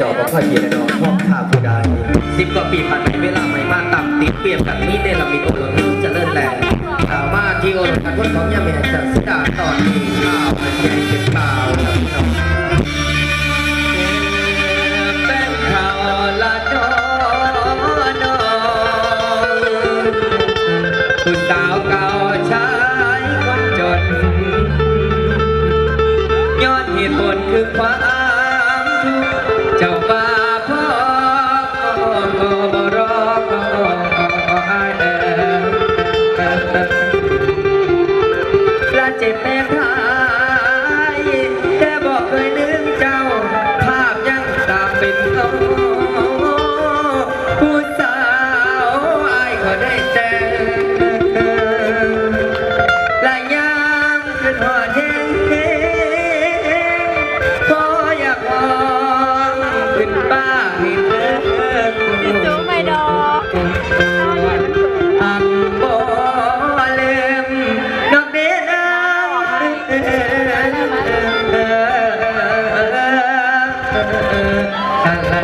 จอบอกข้าเย็นนอนห้องข้าผู้ใดสิบกว่าปีผ่านไปเวลาไม่มาต่ำติดเปรียบกันนี้เนรมิตโอรสเจริญแลถามมาที่โอรสกันคนของยาเมจัสดาตอนนี้ข้าวมันใหญ่เป็นเปล่าครับพี่น้องเป็นข่าวละดอนผู้สาวเก่าชายคนจน ยอนเหตุผลคือความ ก็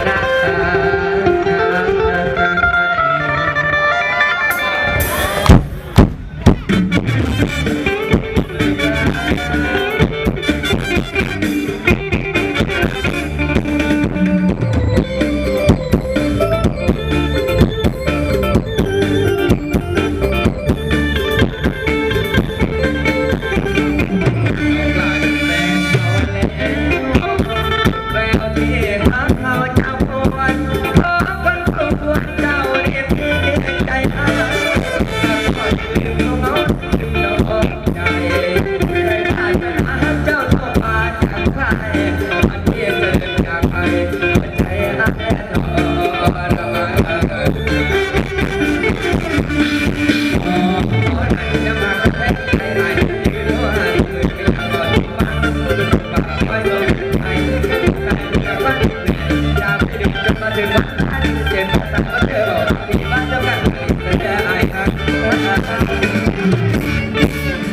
แ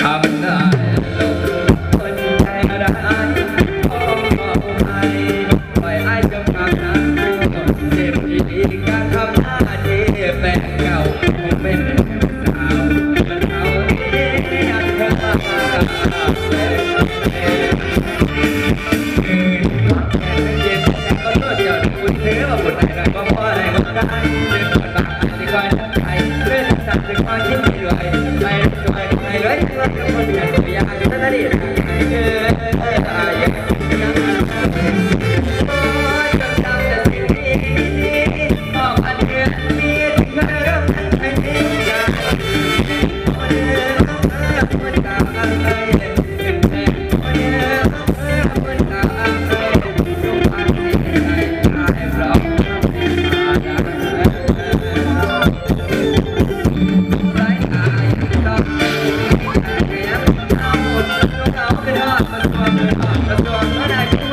ท วยไปเเ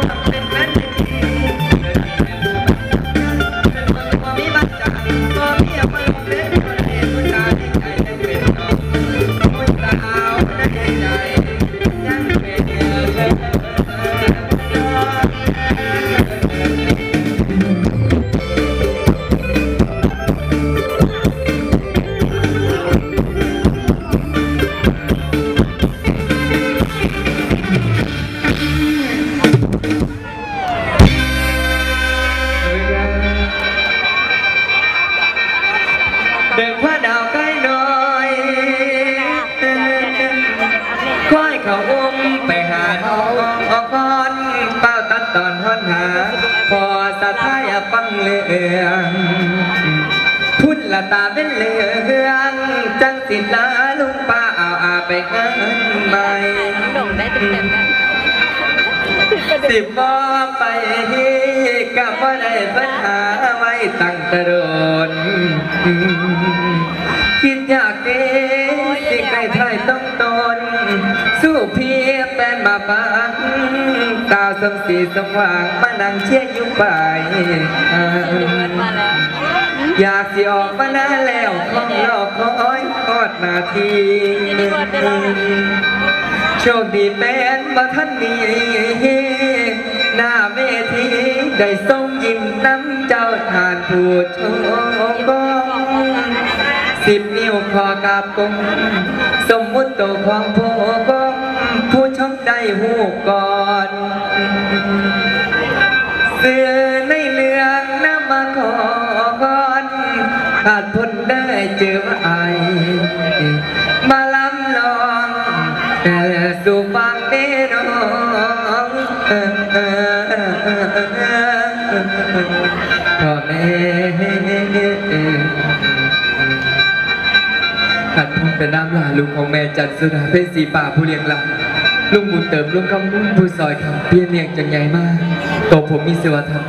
เรื่องพุ่นละตาเป็นเลืองจังสิลาลุงป้าเอาอาไปกันใหม่โด่งได้เต็มๆนะสิบมอไปกับว่าได้ปัญหาไว้ตั้งแตะโดนคิดอยากเด้สิใกล้ไทยต้องตนสู้เพียบแฟนมาฟังตา สมสีสว่างมานั่งเชียร์อยู่ไปมาแล้วอยากสิออกมานานแล้วของรอคอยทอดนาทีโชคดีเป็นมาท่านมีหน้าเวทีได้ทรงยิ้มน้ำเจ้าทานผู้ชมสิบนิ้วขอกราบกงสมมุติตัวของผู้กง ผู้ชมได้หูก่อนเสือในเรืองน้ำมาขอก่อนขาดพ้นได้เจอไอมาลำลองแต่สู่ฟังเด้น้องพ่อแม่ขัดพ้นเป็นน้ำลาลูกของแม่จันสุดาเป็นสีป่าผู้เลี้ยงหลัง ลุงบุญเติมลุงคำลุงผู้ซอยคำเพียนเนียงจังใหญ่มากโตวผมมีเสวธรรม